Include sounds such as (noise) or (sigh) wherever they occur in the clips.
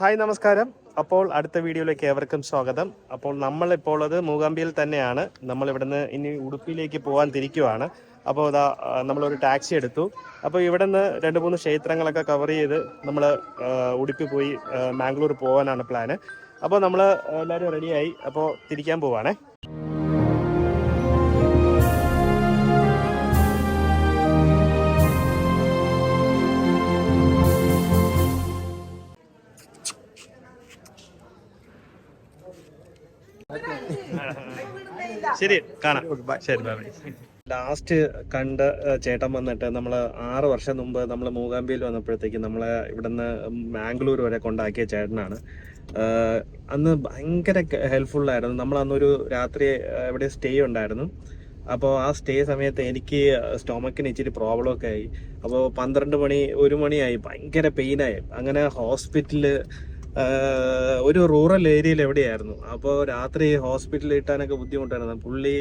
Hi നമസ്കാരം. അപ്പോൾ അടുത്ത വീഡിയോയിലേക്ക് ഏവർക്കും സ്വാഗതം. അപ്പോൾ നമ്മൾ ഇപ്പോൾ ഉള്ളത് മൂകാംബിയിൽ തന്നെയാണ്. നമ്മൾ ഇവിടുന്ന് ഇനി ഉടുപ്പിയിലേക്ക് പോകാൻ തിരിക്കുവാണ്. അപ്പോൾ ഇതാ നമ്മളൊരു ടാക്സി എടുത്തു. അപ്പോൾ ഇവിടെ നിന്ന് രണ്ട് മൂന്ന് ക്ഷേത്രങ്ങളൊക്കെ കവർ ചെയ്ത് നമ്മൾ ഉടുപ്പി പോയി മാംഗ്ലൂർ പോകാനാണ് പ്ലാന് അപ്പോൾ നമ്മൾ എല്ലാവരും റെഡിയായി അപ്പോൾ തിരിക്കാൻ പോവാണേ. ശരി കാണാം. ശരി ലാസ്റ്റ് കണ്ട ചേട്ടൻ വന്നിട്ട് നമ്മൾ ആറ് വർഷം മുമ്പ് നമ്മൾ മൂകാംബിയിൽ വന്നപ്പോഴത്തേക്ക് നമ്മളെ ഇവിടുന്ന് മാംഗ്ലൂർ വരെ കൊണ്ടാക്കിയ ചേട്ടനാണ്. അന്ന് ഭയങ്കര ഹെൽപ്ഫുൾ ആയിരുന്നു. നമ്മൾ അന്നൊരു രാത്രി ഇവിടെ എവിടെ സ്റ്റേ ഉണ്ടായിരുന്നു. അപ്പോൾ ആ സ്റ്റേ സമയത്ത് എനിക്ക് സ്റ്റൊമക്കിന് ഇച്ചിരി പ്രോബ്ലം ഒക്കെ ആയി. അപ്പോൾ പന്ത്രണ്ട് മണി ഒരു മണിയായി. ഭയങ്കര പെയിനായി അങ്ങനെ ഹോസ്പിറ്റലിൽ ഒരു റൂറൽ ഏരിയയിൽ എവിടെയായിരുന്നു? അപ്പോൾ രാത്രി ഹോസ്പിറ്റലിൽ ഇട്ടാനൊക്കെ ബുദ്ധിമുട്ടായിരുന്നു. പുള്ളി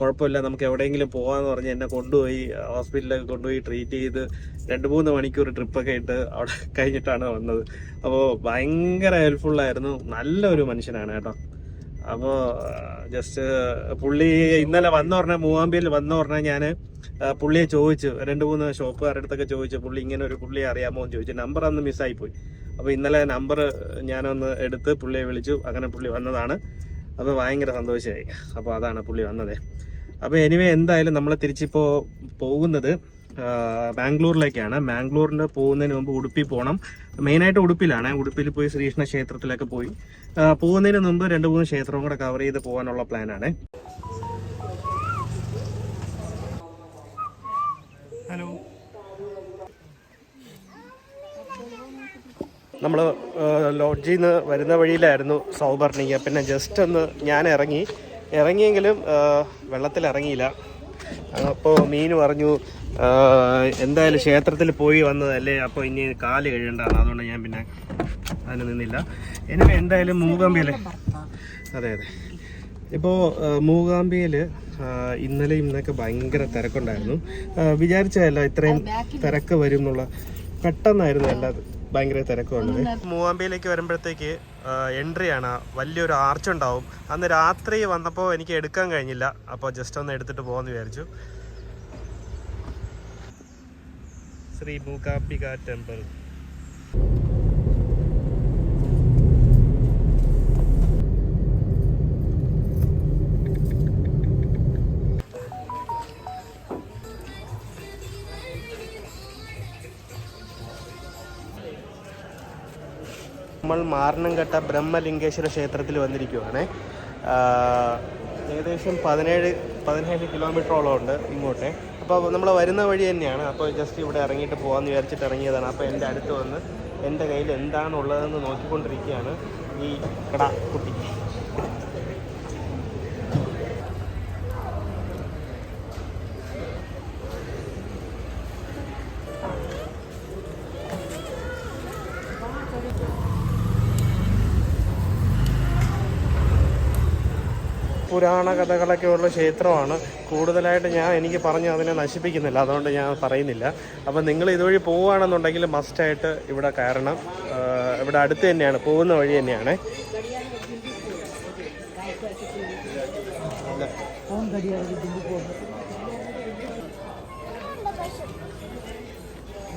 കുഴപ്പമില്ല നമുക്ക് എവിടെയെങ്കിലും പോകാമെന്ന് പറഞ്ഞ് എന്നെ കൊണ്ടുപോയി ഹോസ്പിറ്റലിലൊക്കെ കൊണ്ടുപോയി ട്രീറ്റ് ചെയ്ത് രണ്ട് മൂന്ന് മണിക്കൂർ ട്രിപ്പൊക്കെ ഇട്ട് അവിടെ (laughs) കഴിഞ്ഞിട്ടാണ് വന്നത്. അപ്പോൾ ഭയങ്കര ഹെൽപ്ഫുള്ളായിരുന്നു നല്ലൊരു മനുഷ്യനാണ് കേട്ടോ. അപ്പോൾ ജസ്റ്റ് പുള്ളി ഇന്നലെ വന്ന പറഞ്ഞ മൂവാമ്പിയിൽ വന്ന പറഞ്ഞാൽ ഞാൻ പുള്ളിയെ ചോദിച്ചു. രണ്ട് മൂന്ന് ഷോപ്പുകാരുടെ അടുത്തൊക്കെ ചോദിച്ചു. പുള്ളി ഇങ്ങനെ ഒരു പുള്ളിയെ അറിയാമോ എന്ന് ചോദിച്ചു. നമ്പർ അന്ന് മിസ്സായി പോയി അപ്പോൾ ഇന്നലെ നമ്പർ ഞാനൊന്ന് എടുത്ത് പുള്ളിയെ വിളിച്ചു. അങ്ങനെ പുള്ളി വന്നതാണ്. അപ്പോൾ ഭയങ്കര സന്തോഷമായി. അപ്പോൾ അതാണ് പുള്ളി വന്നത്. അപ്പോൾ എനിവേ എന്തായാലും നമ്മൾ തിരിച്ചിപ്പോൾ പോകുന്നത് ബാംഗ്ലൂരിലേക്കാണ്. ബാംഗ്ലൂരിൽ പോകുന്നതിന് മുമ്പ് ഉടുപ്പി പോകണം മെയിനായിട്ട് ഉടുപ്പിലാണ് ഉടുപ്പിയിൽ പോയി ശ്രീകൃഷ്ണ ക്ഷേത്രത്തിലൊക്കെ പോയി. പോകുന്നതിന് മുമ്പ് രണ്ട് മൂന്ന് ക്ഷേത്രവും കൂടെ കവർ ചെയ്ത് പോകാനുള്ള പ്ലാനാണ്. ഹലോ. നമ്മൾ ലോഡ്ജിൽ നിന്ന് വരുന്ന വഴിയിലായിരുന്നു സൗബർണിക പിന്നെ ജസ്റ്റ് ഒന്ന് ഞാൻ ഇറങ്ങി. ഇറങ്ങിയെങ്കിലും വെള്ളത്തിൽ ഇറങ്ങിയില്ല അപ്പോൾ മീൻ പറഞ്ഞു എന്തായാലും ക്ഷേത്രത്തിൽ പോയി വന്നതല്ലേ അപ്പോൾ ഇനി കാൽ കഴിയണ്ടാണ് അതുകൊണ്ട് ഞാൻ പിന്നെ അതിന് നിന്നില്ല. ഇനി എന്തായാലും മൂകാംബിയല്ലേ അതെ അതെ. ഇപ്പോൾ മൂകാംബിയിൽ ഇന്നലെ ഇന്നൊക്കെ ഭയങ്കര തിരക്കുണ്ടായിരുന്നു. വിചാരിച്ചതല്ല ഇത്രയും തിരക്ക് വരും എന്നുള്ള പെട്ടെന്നായിരുന്നു എല്ലാ ഭയങ്കര തിരക്കുണ്ട് മൂവാമ്പിയിലേക്ക് വരുമ്പോഴത്തേക്ക് എൻട്രി ആണ്. വലിയൊരു ആർച്ച് ഉണ്ടാവും അന്ന് രാത്രി വന്നപ്പോൾ എനിക്ക് എടുക്കാൻ കഴിഞ്ഞില്ല. അപ്പോൾ ജസ്റ്റ് ഒന്ന് എടുത്തിട്ട് പോകാമെന്ന് വിചാരിച്ചു. ശ്രീ മൂകാംബിക ടെമ്പിൾ. നമ്മൾ മാരണംകട്ട ബ്രഹ്മലിംഗേശ്വര ക്ഷേത്രത്തിൽ വന്നിരിക്കുവാണ്. ഏകദേശം പതിനേഴ് പതിനേഴ് കിലോമീറ്ററോളം ഉണ്ട് ഇങ്ങോട്ടേ. അപ്പോൾ നമ്മൾ വരുന്ന വഴി തന്നെയാണ്. അപ്പോൾ ജസ്റ്റ് ഇവിടെ ഇറങ്ങിയിട്ട് പോകാമെന്ന് വിചാരിച്ചിട്ട് ഇറങ്ങിയതാണ്. അപ്പോൾ എന്റെ അടുത്ത് വന്ന് എന്റെ കയ്യിൽ എന്താണുള്ളതെന്ന് നോക്കിക്കൊണ്ടിരിക്കുകയാണ് ഈ കട കുട്ടി. പുരാണ കഥകളൊക്കെയുള്ള ക്ഷേത്രമാണ്. കൂടുതലായിട്ട് ഞാൻ എനിക്ക് പറഞ്ഞ് അതിനെ നശിപ്പിക്കുന്നില്ല. അതുകൊണ്ട് ഞാൻ പറയുന്നില്ല. അപ്പം നിങ്ങൾ ഇതുവഴി പോവുകയാണെന്നുണ്ടെങ്കിൽ മസ്റ്റായിട്ട് ഇവിടെ കയറണം. ഇവിടെ അടുത്ത് തന്നെയാണ്. പോകുന്ന വഴി തന്നെയാണ്.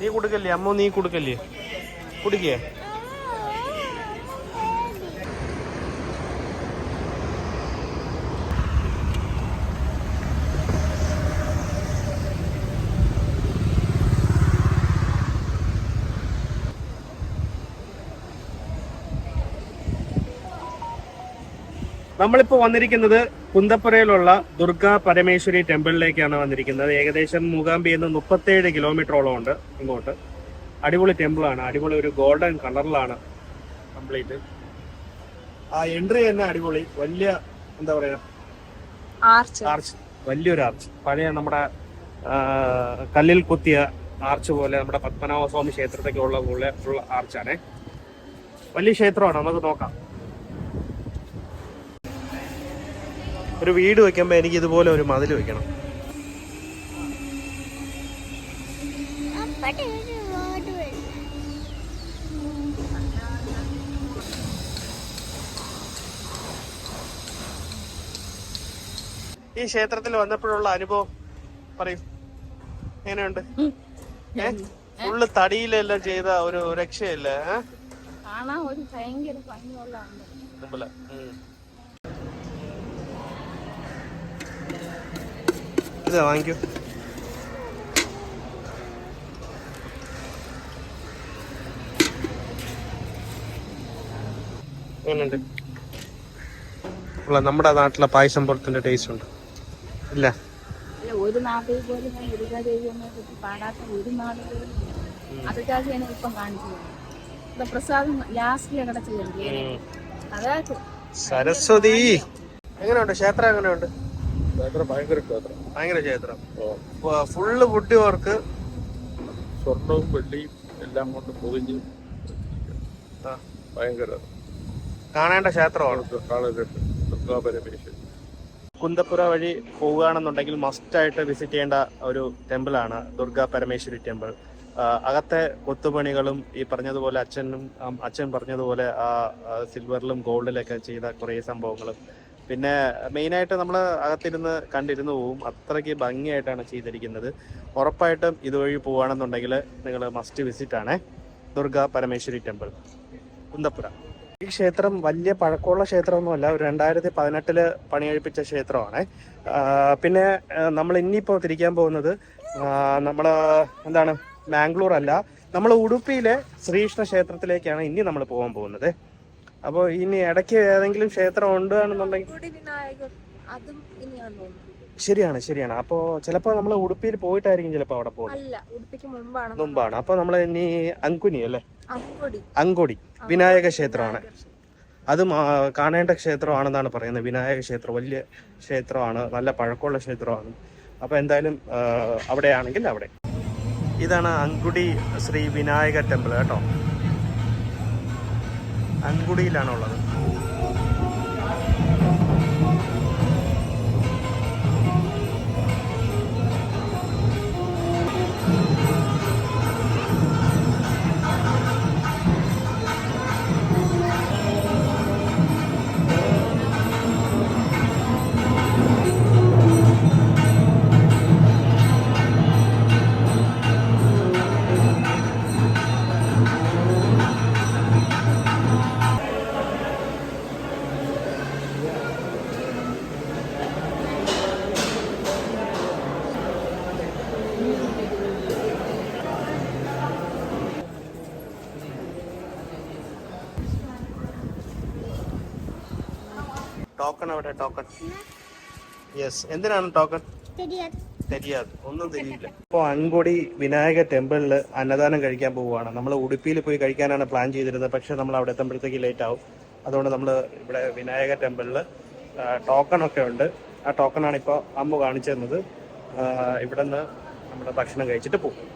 നീ കൊടുക്കല്ലേ? അമ്മ നീ കൊടുക്കല്ലേ? കുടിക്കേ? നമ്മളിപ്പോൾ വന്നിരിക്കുന്നത് കുന്തപ്പുരയിലുള്ള ദുർഗ പരമേശ്വരി ടെമ്പിളിലേക്കാണ് വന്നിരിക്കുന്നത്. ഏകദേശം മൂകാംബിയിൽ നിന്ന് മുപ്പത്തേഴ് കിലോമീറ്ററോളം ഉണ്ട് ഇങ്ങോട്ട്. അടിപൊളി ടെമ്പിളാണ്. അടിപൊളി ഒരു ഗോൾഡൻ കളറിലാണ് കംപ്ലീറ്റ്. ആ എൻട്രി തന്നെ അടിപൊളി. വലിയ എന്താ പറയാ? ആർച്ച്. ആർച്ച്. വലിയൊരു ആർച്ച്. പഴയ നമ്മുടെ കല്ലിൽ കുത്തിയ ആർച്ച് പോലെ നമ്മുടെ പത്മനാഭ സ്വാമി ക്ഷേത്രത്തൊക്കെ ഉള്ള പോലെ ഉള്ള ആർച്ചാണ്. വലിയ ക്ഷേത്രമാണ്. നമുക്ക് നോക്കാം. ഒരു വീട് വെക്കുമ്പോൾ എനിക്ക് ഇതുപോലെ ഒരു മതിൽ വെക്കണം. ഈ ക്ഷേത്രത്തിൽ വന്നപ്പോഴുള്ള അനുഭവം പറയൂ. എങ്ങനെയുണ്ട്? ഫുള്ള് തടിയിലെല്ലാം ചെയ്ത ഒരു രക്ഷയല്ലേ? ഭംഗിയുള്ള ഇതാ വാങ്ങിക്കൂ നമ്മുടെ നാട്ടിലെ പായസം പോലത്തെ ടേസ്റ്റ് ഉണ്ട്. ഇല്ല? അല്ല ഒരു നാട്ടിൽ പോലും ഞാൻ ദുർഗാദേവി എന്നെ പറ്റി പാടാത്ത ഒരു നാട് പോലും ഇല്ല. അതൊക്കെ എനിക്ക് ഇപ്പം കാണിച്ചു ഇവിടെ പ്രസാദം. അതായത് സരസ്വതി. എങ്ങനെയുണ്ട്? ക്ഷേത്രം എങ്ങനെയുണ്ട്? ക്ഷേത്രം ഭയങ്കര ക്ഷേത്രം. ഭയങ്കര ക്ഷേത്രം. ഫുള്ള് വുഡ് വർക്ക് സ്വർണവും വെള്ളിയും എല്ലാം കൊണ്ട് പൊതിഞ്ഞ്. ഭയങ്കര കാണേണ്ട ക്ഷേത്രമാണ്. കാളകെട്ട് കുന്തപ്പുര വഴി പോവുകയാണെന്നുണ്ടെങ്കിൽ മസ്റ്റ് ആയിട്ട് വിസിറ്റ് ചെയ്യേണ്ട ഒരു ടെമ്പിൾ ആണ് ദുർഗാ പരമേശ്വരി ടെമ്പിൾ അകത്തെ കൊത്തുപണികളും ഈ പറഞ്ഞതുപോലെ അച്ഛനും അച്ഛൻ പറഞ്ഞതുപോലെ ആ ആ, സിൽവറിലും ഗോൾഡിലൊക്കെ ചെയ്ത കുറേ സംഭവങ്ങളും പിന്നെ മെയിനായിട്ട് നമ്മൾ അകത്തിരുന്ന് കണ്ടിരുന്ന് പോവും. അത്രയ്ക്ക് ഭംഗിയായിട്ടാണ് ചെയ്തിരിക്കുന്നത്. ഉറപ്പായിട്ടും ഇതുവഴി പോവുകയാണെന്നുണ്ടെങ്കിൽ നിങ്ങൾ മസ്റ്റ് വിസിറ്റ് ആണേ. ദുർഗ പരമേശ്വരി ടെമ്പിൾ കുന്തപ്പുര. ഈ ക്ഷേത്രം വലിയ പഴക്കമുള്ള ക്ഷേത്രമൊന്നുമല്ല. ഒരു രണ്ടായിരത്തി പതിനെട്ടിൽ പണികഴിപ്പിച്ച ക്ഷേത്രമാണ്. പിന്നെ നമ്മൾ ഇനിയിപ്പോൾ തിരിക്കാൻ പോകുന്നത് നമ്മൾ എന്താണ് മാംഗ്ലൂർ അല്ല. നമ്മൾ ഉടുപ്പിയിലെ ശ്രീകൃഷ്ണ ക്ഷേത്രത്തിലേക്കാണ് ഇനി നമ്മൾ പോകാൻ പോകുന്നത്. അപ്പോൾ ഇനി ഇടയ്ക്ക് ഏതെങ്കിലും ക്ഷേത്രം ഉണ്ട് ആണെന്നുണ്ടെങ്കിൽ ശരിയാണ് ശരിയാണ്. അപ്പോൾ ചിലപ്പോ നമ്മൾ ഉടുപ്പിയിൽ പോയിട്ടായിരിക്കും ചിലപ്പോ അവിടെ പോകുന്നത് മുമ്പാണ്. അപ്പൊ നമ്മൾ ഇനി അങ്കുനി അല്ലേ? അങ്കുടി. അങ്കൊടി. വിനായക ക്ഷേത്രമാണ്. അതും കാണേണ്ട ക്ഷേത്രമാണെന്നാണ് പറയുന്നത്. വിനായക ക്ഷേത്രം വലിയ ക്ഷേത്രമാണ്. നല്ല പഴക്കമുള്ള ക്ഷേത്രമാണ്. അപ്പൊ എന്തായാലും അവിടെയാണെങ്കിൽ അവിടെ. ഇതാണ് അങ്കുടി ശ്രീ വിനായക ടെമ്പിൾ കേട്ടോ. അങ്കുടിയിലാണ് ടോക്കൺ അവിടെ ടോക്കൺ യെസ് എന്തിനാണ് ടോക്കൺ തെരിയാത്. ഒന്നും വിനായക ടെമ്പിളിൽ അന്നദാനം കഴിക്കാൻ പോവുകയാണ്. നമ്മൾ ഉടുപ്പിയിൽ പോയി കഴിക്കാനാണ് പ്ലാൻ ചെയ്തിരുന്നത്. പക്ഷെ നമ്മൾ അവിടെ എത്തുമ്പോഴത്തേക്ക് ലേറ്റ് ആവും അതുകൊണ്ട് നമ്മൾ ഇവിടെ വിനായക ടെമ്പിളിൽ ടോക്കൺ ഒക്കെ ഉണ്ട്. ആ ടോക്കണാണ് ഇപ്പോൾ അമ്മ കാണിച്ചു തന്നത്. ഇവിടെ നിന്ന് നമ്മുടെ ഭക്ഷണം കഴിച്ചിട്ട് പോകും.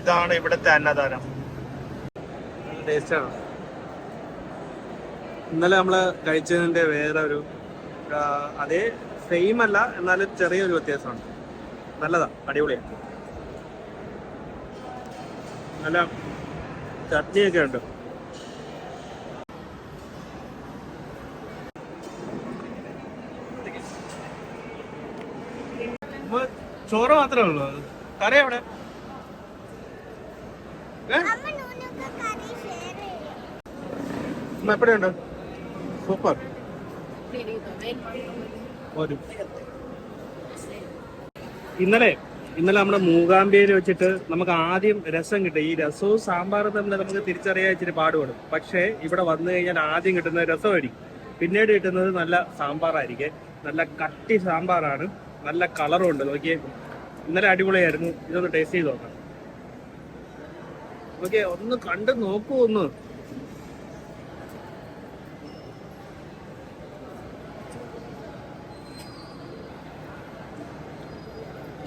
ഇതാണ് ഇവിടുത്തെ അന്നദാനം. ടേസ്റ്റാണ് ഇന്നലെ നമ്മൾ കഴിച്ചതിന്റെ വേറെ ഒരു അതേ സെയിം അല്ല എന്നാലും ചെറിയൊരു വ്യത്യാസമുണ്ട്. നല്ലതാ അടിപൊളിയാണ് നല്ല ചട്നിയൊക്കെ ഉണ്ട്. ഉമ്മ, ചോറ് മാത്രമേ ഉള്ളൂ. കറി എവിടെ? എപ്പോഴുണ്ട് സൂപ്പർ. ഇന്നലെ ഇന്നലെ നമ്മുടെ മൂകാംബിയയിൽ വെച്ചിട്ട് നമുക്ക് ആദ്യം രസം കിട്ടും. ഈ രസവും സാമ്പാറും തമ്മിൽ നമുക്ക് തിരിച്ചറിയാൻ ഇച്ചിരി പാടുപെടും. പക്ഷേ ഇവിടെ വന്നു കഴിഞ്ഞാൽ ആദ്യം കിട്ടുന്നത് രസമായിരിക്കും. പിന്നീട് കിട്ടുന്നത് നല്ല സാമ്പാറായിരിക്കും. നല്ല കട്ടി സാമ്പാറാണ്. നല്ല കളറും ഉണ്ട്. നോക്കിയേ. ഇന്നലെ അടിപൊളിയായിരുന്നു. ഇതൊന്ന് ടേസ്റ്റ് ചെയ്ത് നോക്കാം. ഓക്കെ ഒന്ന് കണ്ട് നോക്കൂ ഒന്ന്.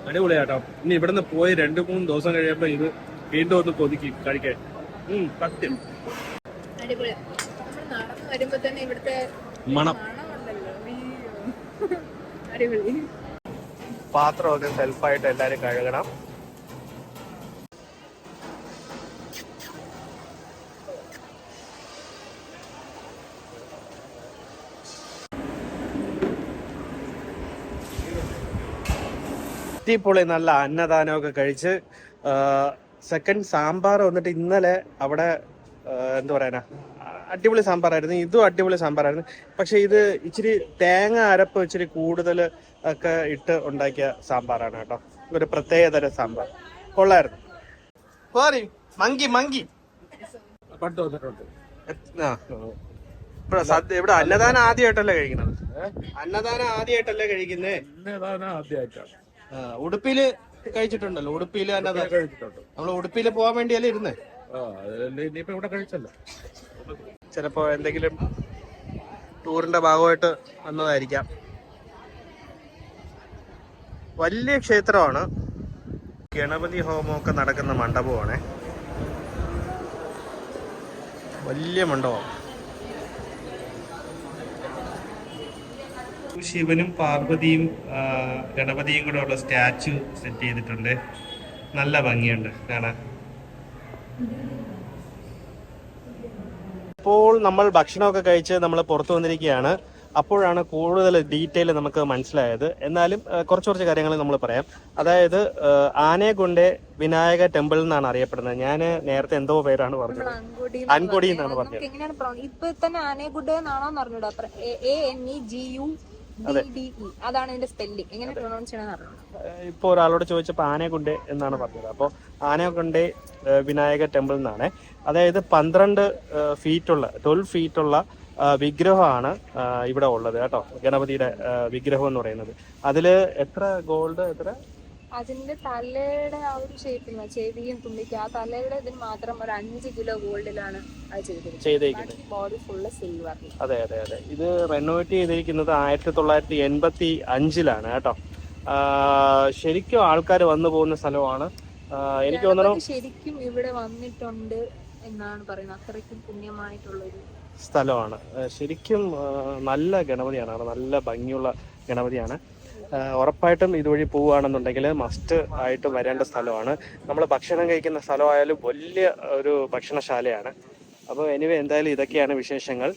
അടിപൊളിയാട്ടോ. ഇനി ഇവിടുന്ന് പോയി രണ്ടു മൂന്ന് ദിവസം കഴിയുമ്പോ ഇത് വീണ്ടും ഒന്ന് കൊതുക്കി കഴിക്കാൻ സത്യം. അടിപൊളി നമ്മൾ നടന്നു വരുമ്പോ തന്നെ ഇവിടുത്തെ മണം. (laughs) പാത്രമൊക്കെ സെൽഫായിട്ട് എല്ലാരും കഴുകണം. അടിപൊളി നല്ല അന്നദാനമൊക്കെ കഴിച്ച് സെക്കൻഡ് സാമ്പാർ വന്നിട്ട് ഇന്നലെ അവിടെ എന്താ പറയാനാ അടിപൊളി സാമ്പാറായിരുന്നു. ഇതും അടിപൊളി സാമ്പാറായിരുന്നു. പക്ഷെ ഇത് ഇച്ചിരി തേങ്ങ അരപ്പ് ഇച്ചിരി കൂടുതൽ ഒക്കെ ഇട്ട് ഉണ്ടാക്കിയ സാമ്പാറാണ് കേട്ടോ. ഒരു പ്രത്യേക തരം സാമ്പാർ. കൊള്ളായിരുന്നു. പോരി മങ്കി മങ്കി. ഇവിടെ സദ്യ ഇവിടെ അന്നദാനം ആദ്യമായിട്ടല്ലേ കഴിക്കുന്നത്? അന്നദാനം ആദ്യമായിട്ടല്ലേ കഴിക്കുന്നേ? അന്നദാനം ആദ്യമായിട്ടാണ്. ഉടുപ്പിയിൽ കഴിച്ചിട്ടുണ്ടല്ലോ. ഉടുപ്പിയിൽ കഴിച്ചിട്ടുണ്ട്. നമ്മൾ ഉടുപ്പിയിൽ പോകാൻ വേണ്ടിയല്ലേ ഇരുന്നേ? ഇനിയിപ്പോ ഇവിടെ കഴിച്ചല്ലോ. ചിലപ്പോ എന്തെങ്കിലും ടൂറിന്റെ ഭാഗമായിട്ട് വന്നതായിരിക്കാം. വലിയ ക്ഷേത്രമാണ്. ഗണപതി ഹോമമൊക്കെ നടക്കുന്ന മണ്ഡപമാണ്. വലിയ മണ്ഡപം. ശിവനും പാർവതിയും ഗണപതിയും കൂടെ ഉള്ള സ്റ്റാച്ചു സെറ്റ് ചെയ്തിട്ടുണ്ട്. നല്ല ഭംഗിയുണ്ട് കാണാൻ. ഇപ്പോൾ നമ്മൾ ഭക്ഷണമൊക്കെ കഴിച്ച് നമ്മൾ പുറത്തു വന്നിരിക്കുകയാണ്. അപ്പോഴാണ് കൂടുതൽ ഡീറ്റെയിൽ നമുക്ക് മനസ്സിലായത്. എന്നാലും കുറച്ച് കുറച്ച് കാര്യങ്ങൾ നമ്മൾ പറയാം. അതായത് ആനയെ വിനായക ടെമ്പിൾ എന്നാണ് അറിയപ്പെടുന്നത്. ഞാൻ നേരത്തെ എന്തോ പേരാണ് പറഞ്ഞത്. അൻകൊടി എന്നാണ് പറഞ്ഞത്. നമുക്ക് എങ്ങനെയാണ് ഇപ്പൊ തന്നെ ആനയെ ഗുഡ് എന്നാണോ പറഞ്ഞു A N E G U അതാണ് ഇതിന്റെ സ്പെല്ലിംഗ് എങ്ങനെ പ്രൊണൗൺസ് ചെയ്യണമെന്ന് ഇപ്പോൾ ഒരാളോട് ചോദിച്ചപ്പോ ആനകുണ്ട് എന്നാണ് പറഞ്ഞത്. അപ്പോൾ ആനകുണ്ട് വിനായക ടെമ്പിൾ എന്നാണ്. അതായത് പന്ത്രണ്ട് ഫീറ്റുള്ള ട്വൽവ് ഫീറ്റുള്ള വിഗ്രഹമാണ് ഇവിടെ ഉള്ളത് കേട്ടോ. ഗണപതിയുടെ വിഗ്രഹം എന്ന് പറയുന്നത്. അതിൽ എത്ര ഗോൾഡ് എത്ര? അതിന്റെ തലയുടെ ആ ഒരു ഷേപ്പിന് ചെവിയും തുമ്പിക്കും ആ തലയുടെ ഇതിന് മാത്രം ഒരു അഞ്ച് കിലോ ഗോൾഡിലാണ് അത് ചെയ്തിരിക്കുന്നത്. ബോഡി ഫുള്ള് സിൽവർ അതെ അതെ അതെ. ഇത് റെനോവേറ്റ് ചെയ്തിരിക്കുന്നത് ആയിരത്തി തൊള്ളായിരത്തി എൺപത്തി അഞ്ചിലാണ് കേട്ടോ ശരിക്കും ആൾക്കാർ വന്നു പോകുന്ന സ്ഥലമാണ്. എനിക്ക് തോന്നുന്നു ശരിക്കും ഇവിടെ വന്നിട്ടുണ്ട് എന്നാണ് പറയുന്നത്. അത്രയ്ക്കും പുണ്യമായിട്ടുള്ളൊരു സ്ഥലമാണ്. ശരിക്കും നല്ല ഗണപതിയാണ്. നല്ല ഭംഗിയുള്ള ഗണപതിയാണ്. ഉറപ്പായിട്ടും ഇതുവഴി പോവുകയാണെന്നുണ്ടെങ്കിൽ മസ്റ്റ് ആയിട്ട് വരേണ്ട സ്ഥലമാണ്. നമ്മൾ ഭക്ഷണം കഴിക്കുന്ന സ്ഥലമായാലും വലിയ ഒരു ഭക്ഷണശാലയാണ്. അപ്പോൾ എനിവേ എന്തായാലും ഇതൊക്കെയാണ് വിശേഷങ്ങൾ.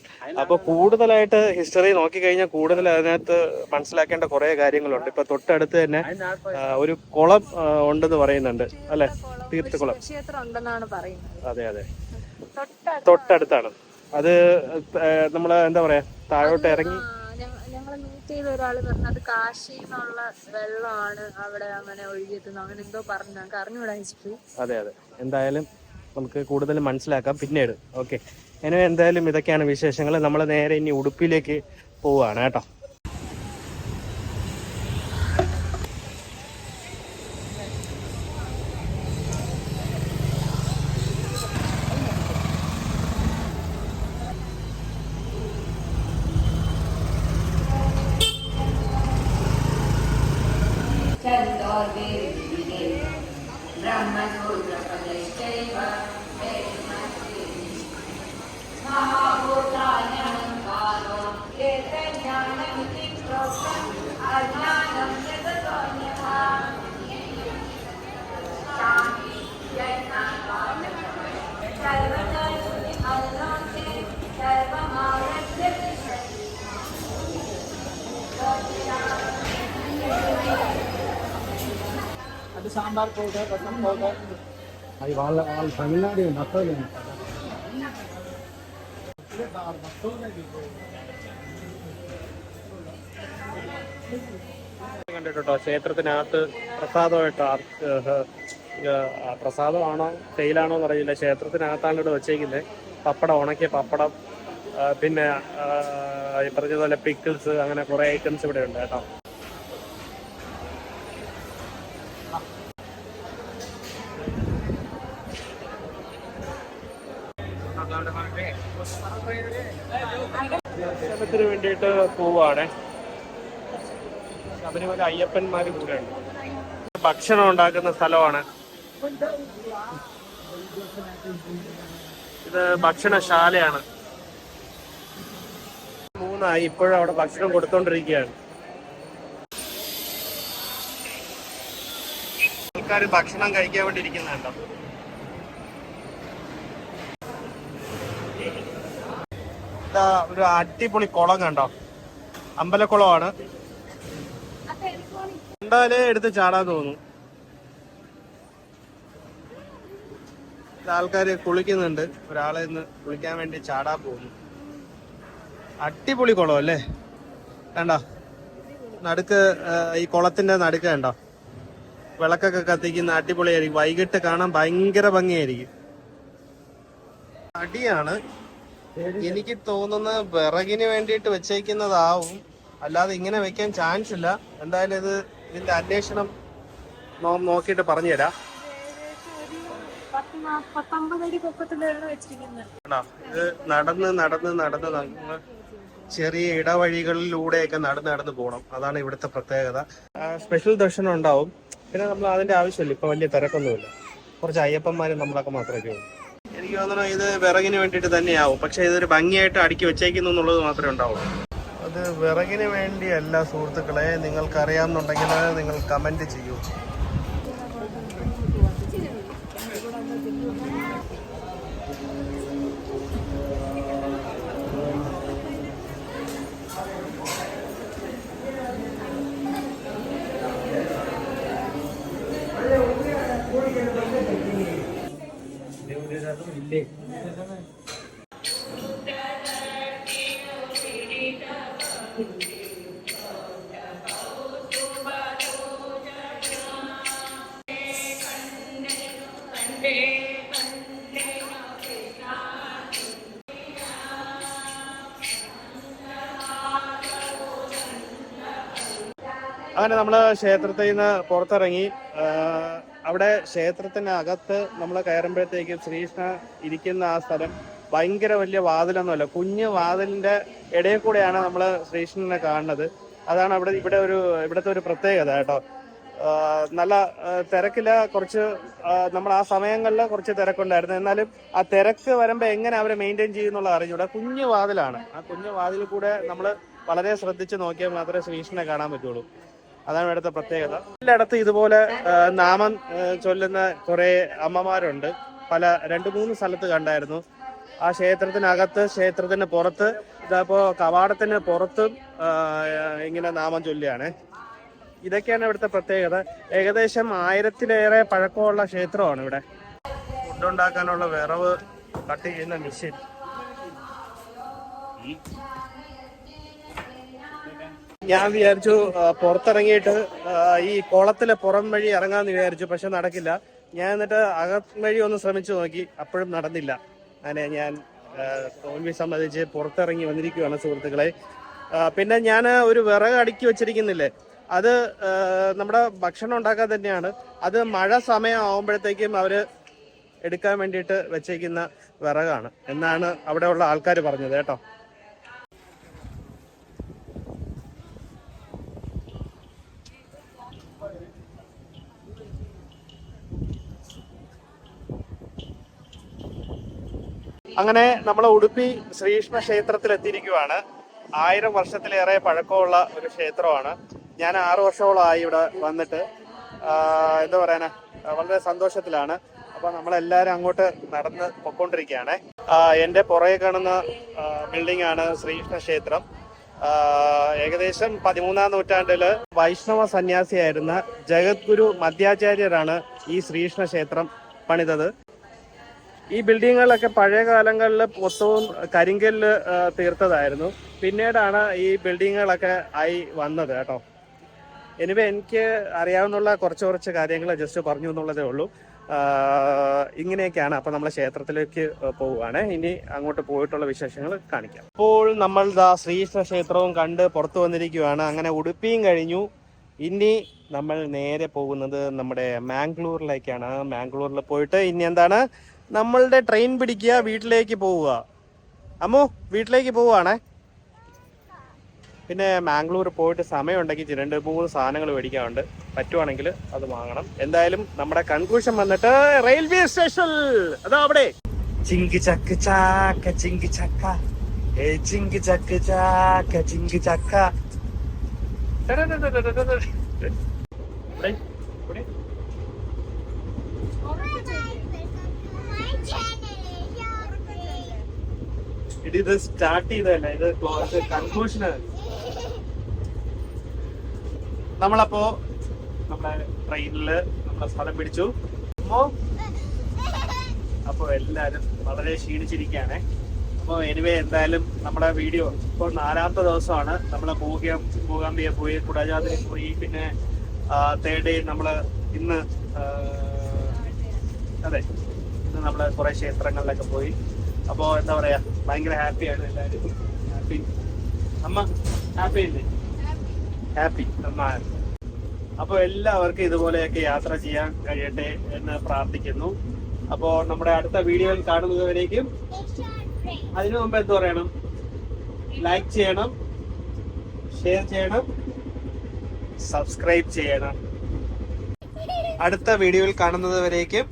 അപ്പോൾ കൂടുതലായിട്ട് ഹിസ്റ്ററി നോക്കിക്കഴിഞ്ഞാൽ കൂടുതൽ അതിനകത്ത് മനസ്സിലാക്കേണ്ട കുറേ കാര്യങ്ങളുണ്ട്. ഇപ്പൊ തൊട്ടടുത്ത് തന്നെ ഒരു കുളം ഉണ്ടെന്ന് പറയുന്നുണ്ട്. അല്ലേ? തീർത്ഥകുളം അതെ അതെ. തൊട്ടടുത്ത് തൊട്ടടുത്താണ്. അത് നമ്മൾ എന്താ പറയാ താഴോട്ട് ഇറങ്ങി മീറ്റ് ചെയ്ത ഒരാൾ പറഞ്ഞു അത് കാശിന്നുള്ള വെള്ളമാണ് അവിടെ അങ്ങനെ ഒഴുകിയെത്തുന്നത്. അങ്ങനെ എന്തോ പറഞ്ഞു. ഞങ്ങൾക്ക് അറിഞ്ഞുകൂടാ ഹിസ്റ്ററി. അതെ അതെ. എന്തായാലും നമുക്ക് കൂടുതൽ മനസ്സിലാക്കാം. പിന്നീട്. ഓക്കെ. എന്തായാലും ഇതൊക്കെയാണ് വിശേഷങ്ങൾ. നമ്മൾ നേരെ ഇനി ഉടുപ്പിലേക്ക് പോവുകയാണ് കേട്ടോ. అది సాంబార్ పౌడర్ రసం పౌడర్ అది వాళ్ళ వాళ్ళ తమిళనాడు మొత్తం കണ്ടിട്ടോ ക്ഷേത്രത്തിനകത്ത് പ്രസാദമായിട്ട് ആർ- ഏഹ് ഏഹ് ആ പ്രസാദമാണോ തേയിലാണോ എന്നറിയില്ല ക്ഷേത്രത്തിനകത്താണ് ഇവിടെ വെച്ചേക്കുന്നത് പപ്പടം ഉണക്കിയ പപ്പടം ആ, പിന്നെ ആ, ഈ പറഞ്ഞതുപോലെ പിക്കിൾസ് അങ്ങനെ കുറെ ഐറ്റംസ് ഇവിടെ ഉണ്ട് കേട്ടോ ദർശനത്തിന് വേണ്ടിയിട്ട് പോവാണ് ശബരിമല അയ്യപ്പന്മാർ കൂടെയുണ്ട് ഭക്ഷണം ഉണ്ടാക്കുന്ന സ്ഥലമാണ്. ഇത് ഭക്ഷണശാലയാണ്. മൂന്നായി ഇപ്പോഴും അവിടെ ഭക്ഷണം കൊടുത്തോണ്ടിരിക്കുകയാണ്. ആൾക്കാർ ഭക്ഷണം കഴിക്കാൻ വേണ്ടി ഇരിക്കുന്നുണ്ടോ? ഒരു അടിപൊളി കുളം കണ്ടോ? അമ്പലക്കുളമാണ്. കണ്ടാലേ എടുത്ത് ചാടാൻ തോന്നുന്നു ആൾക്കാർ കുളിക്കുന്നുണ്ട്. ഒരാളെ ഇന്ന് കുളിക്കാൻ വേണ്ടി ചാടാൻ പോകുന്നു. അടിപൊളി കുളം അല്ലേ? കണ്ടോ? നടുക്ക് ഈ കുളത്തിന്റെ നടുക്ക് കണ്ടോ? വിളക്കൊക്കെ കത്തിക്കുന്ന അടിപൊളിയായിരിക്കും. വൈകിട്ട് കാണാൻ ഭയങ്കര ഭംഗിയായിരിക്കും. അടിയാണ്. എനിക്ക് തോന്നുന്നത് വിറകിന് വേണ്ടിയിട്ട് വെച്ചേക്കുന്നതാവും. അല്ലാതെ ഇങ്ങനെ വെക്കാൻ ചാൻസ് ഇല്ല. എന്തായാലും ഇത് ഇതിന്റെ അന്വേഷണം നോക്കിയിട്ട് പറഞ്ഞുതരാം. ഇത് നടന്ന് നടന്ന് നടന്ന് നമ്മൾ ചെറിയ ഇടവഴികളിലൂടെയൊക്കെ നടന്ന് നടന്ന് പോകണം. അതാണ് ഇവിടുത്തെ പ്രത്യേകത. സ്പെഷ്യൽ ദർശനം ഉണ്ടാവും. പിന്നെ നമ്മൾ അതിന്റെ ആവശ്യമില്ല. ഇപ്പൊ വലിയ തിരക്കൊന്നുമില്ല. കുറച്ച് അയ്യപ്പന്മാരും നമ്മളൊക്കെ മാത്രമേ ഉള്ളൂ. എനിക്ക് തോന്നണം ഇത് വിറകിന് വേണ്ടിയിട്ട് തന്നെയാവും. പക്ഷെ ഇതൊരു ഭംഗിയായിട്ട് അടുക്കി വെച്ചേക്കുന്നു എന്നുള്ളത് മാത്രമേ ഉണ്ടാവുള്ളൂ. അത് വിറകിന് വേണ്ടിയല്ല സുഹൃത്തുക്കളെ നിങ്ങൾക്ക് അറിയാമെന്നുണ്ടെങ്കിൽ നിങ്ങൾ കമന്റ് ചെയ്യൂ. അങ്ങനെ നമ്മൾ ക്ഷേത്രത്തിൽ നിന്ന് പുറത്തിറങ്ങി അവിടെ ക്ഷേത്രത്തിനകത്ത് നമ്മൾ കയറുമ്പോഴത്തേക്കും ശ്രീകൃഷ്ണ ഇരിക്കുന്ന ആ സ്ഥലം ഭയങ്കര വലിയ വാതിലൊന്നുമല്ല. കുഞ്ഞു വാതിലിന്റെ ഇടയിൽ കൂടെയാണ് നമ്മൾ ശ്രീകൃഷ്ണനെ കാണുന്നത്. അതാണ് അവിടെ ഇവിടെ ഒരു ഇവിടുത്തെ ഒരു പ്രത്യേകത കേട്ടോ. നല്ല തിരക്കിൽ കുറച്ച് നമ്മൾ ആ സമയങ്ങളിൽ കുറച്ച് തിരക്കുണ്ടായിരുന്നു. എന്നാലും ആ തിരക്ക് വരുമ്പോൾ എങ്ങനെ അവരെ മെയിന്റെയിൻ ചെയ്യുന്നുള്ള അറിഞ്ഞൂടെ കുഞ്ഞു വാതിലാണ്. ആ കുഞ്ഞു വാതിൽ കൂടെ നമ്മൾ വളരെ ശ്രദ്ധിച്ച് നോക്കിയാൽ മാത്രമേ ശ്രീകൃഷ്ണനെ കാണാൻ പറ്റുള്ളൂ. അതാണ് ഇവിടുത്തെ പ്രത്യേകത. എല്ലായിടത്തും ഇതുപോലെ നാമം ചൊല്ലുന്ന കുറെ അമ്മമാരുണ്ട്. പല രണ്ട് മൂന്ന് സ്ഥലത്ത് കണ്ടായിരുന്നു. ആ ക്ഷേത്രത്തിനകത്ത് ക്ഷേത്രത്തിന് പുറത്ത് ഇതപ്പോ കവാടത്തിന് പുറത്തും ഇങ്ങനെ നാമം ചൊല്ലിയാണ് ഇതൊക്കെയാണ് ഇവിടുത്തെ പ്രത്യേകത. ഏകദേശം ആയിരത്തിലേറെ പഴക്കമുള്ള ക്ഷേത്രമാണ് ഇവിടെ. ഫുഡ് ഉണ്ടാക്കാനുള്ള വിറവ് കട്ട് ചെയ്യുന്ന മെഷീൻ. ഞാൻ വിചാരിച്ചു പുറത്തിറങ്ങിയിട്ട് ഈ കുളത്തിലെ പുറം വഴി ഇറങ്ങാന്ന് വിചാരിച്ചു പക്ഷെ നടക്കില്ല. ഞാൻ എന്നിട്ട് അകം വഴി ഒന്ന് ശ്രമിച്ചു നോക്കി അപ്പോഴും നടന്നില്ല. അങ്ങനെ ഞാൻ തോൽവി സംബന്ധിച്ച് പുറത്തിറങ്ങി വന്നിരിക്കുകയാണ് സുഹൃത്തുക്കളെ. പിന്നെ ഞാൻ ഒരു വിറക് അടുക്കി വെച്ചിരിക്കുന്നില്ലേ അത് നമ്മുടെ ഭക്ഷണം ഉണ്ടാക്കാൻ തന്നെയാണ്. അത് മഴ സമയം ആവുമ്പോഴത്തേക്കും അവർ എടുക്കാൻ വേണ്ടിയിട്ട് വെച്ചേക്കുന്ന വിറകാണ് എന്നാണ് അവിടെയുള്ള ആൾക്കാർ പറഞ്ഞത് കേട്ടോ. അങ്ങനെ നമ്മൾ ഉടുപ്പി ശ്രീകൃഷ്ണ ക്ഷേത്രത്തിൽ എത്തിയിരിക്കുവാണ് ആയിരം വർഷത്തിലേറെ പഴക്കമുള്ള ഒരു ക്ഷേത്രമാണ്. ഞാൻ ആറു വർഷമോളമായി ഇവിടെ വന്നിട്ട് എന്താ പറയാനാ വളരെ സന്തോഷത്തിലാണ്. അപ്പൊ നമ്മളെല്ലാരും അങ്ങോട്ട് നടന്ന് പൊക്കോണ്ടിരിക്കുകയാണ്. എന്റെ പുറകെ കാണുന്ന ബിൽഡിംഗ് ആണ് ശ്രീകൃഷ്ണ ക്ഷേത്രം. ഏകദേശം പതിമൂന്നാം നൂറ്റാണ്ടിൽ വൈഷ്ണവ സന്യാസിയായിരുന്ന ജഗദ്ഗുരു മധ്യാചാര്യരാണ് ഈ ശ്രീകൃഷ്ണ ക്ഷേത്രം പണിതത്. ഈ ബിൽഡിങ്ങുകളൊക്കെ പഴയ കാലങ്ങളിൽ മൊത്തവും കരിങ്കല്ല് തീർത്തതായിരുന്നു. പിന്നീടാണ് ഈ ബിൽഡിങ്ങുകളൊക്കെ ആയി വന്നത് കേട്ടോ. എനിവേ എനിക്ക് അറിയാവുന്ന കുറച്ച് കുറച്ച് കാര്യങ്ങൾ ജസ്റ്റ് പറഞ്ഞു എന്നുള്ളതേ ഉള്ളൂ. ഇങ്ങനെയൊക്കെയാണ് അപ്പൊ നമ്മൾ ക്ഷേത്രത്തിലേക്ക് പോവുകയാണ്. ഇനി അങ്ങോട്ട് പോയിട്ടുള്ള വിശേഷങ്ങൾ കാണിക്കാം. ഇപ്പോൾ നമ്മൾ ദാ ശ്രീകൃഷ്ണ ക്ഷേത്രവും കണ്ട് പുറത്തു വന്നിരിക്കുകയാണ്. അങ്ങനെ ഉടുപ്പിയും കഴിഞ്ഞു. ഇനി നമ്മൾ നേരെ പോകുന്നത് നമ്മുടെ മാംഗ്ലൂരിലേക്കാണ്. മാംഗ്ലൂരിൽ പോയിട്ട് ഇനി എന്താണ്? നമ്മളുടെ ട്രെയിൻ പിടിക്കുക വീട്ടിലേക്ക് പോവുക. അമ്മു വീട്ടിലേക്ക് പോവുകയാണേ. പിന്നെ മാംഗ്ലൂർ പോയിട്ട് സമയമുണ്ടെങ്കിൽ രണ്ട് മൂന്ന് സാധനങ്ങൾ മേടിക്കാനുണ്ട്. പറ്റുവാണെങ്കിൽ അത് വാങ്ങണം. എന്തായാലും നമ്മുടെ കൺക്ലൂഷൻ വന്നിട്ട് റെയിൽവേ സ്റ്റേഷൻ അതാ അവിടെ. ചിങ്കി ചക്ക് ചാക്ക ചിങ്കി ചക്ക. ഏ ചിങ്കി ചക്ക് ചാക്ക ചിങ്കി ചക്ക. ഇവിടെ, ഇവിടെ. ഇത് ഇത് സ്റ്റാർട്ട് ചെയ്തതല്ല? ഇത് നമ്മളപ്പോ നമ്മുടെ ട്രെയിനിൽ നമ്മളെ സ്ഥലം പിടിച്ചു. അപ്പോ എല്ലാരും വളരെ ക്ഷീണിച്ചിരിക്കുകയാണേ. അപ്പൊ എനിവേ എന്തായാലും നമ്മുടെ വീഡിയോ ഇപ്പോൾ നാലാമത്തെ ദിവസമാണ്. നമ്മളെ മൂകാം മൂകാംബിയെ പോയി കുടാജാതിരി പോയി പിന്നെ തേർഡ് ഡേ നമ്മൾ ഇന്ന് അതെ. ഇന്ന് നമ്മൾ കുറെ ക്ഷേത്രങ്ങളിലൊക്കെ പോയി. അപ്പോ എന്താ പറയാ ഭയങ്കര ഹാപ്പിയാണ് എല്ലാവരും ഹാപ്പി അമ്മ ഹാപ്പി അല്ലേ? ഹാപ്പി അമ്മ അപ്പൊ എല്ലാവർക്കും ഇതുപോലെയൊക്കെ യാത്ര ചെയ്യാൻ കഴിയട്ടെ എന്ന് പ്രാർത്ഥിക്കുന്നു. അപ്പോ നമ്മുടെ അടുത്ത വീഡിയോയിൽ കാണുന്നതുവരേക്കും അതിനു മുമ്പ് എന്ത് പറയണം? ലൈക്ക് ചെയ്യണം ഷെയർ ചെയ്യണം സബ്സ്ക്രൈബ് ചെയ്യണം. അടുത്ത വീഡിയോയിൽ കാണുന്നത് വരേക്കും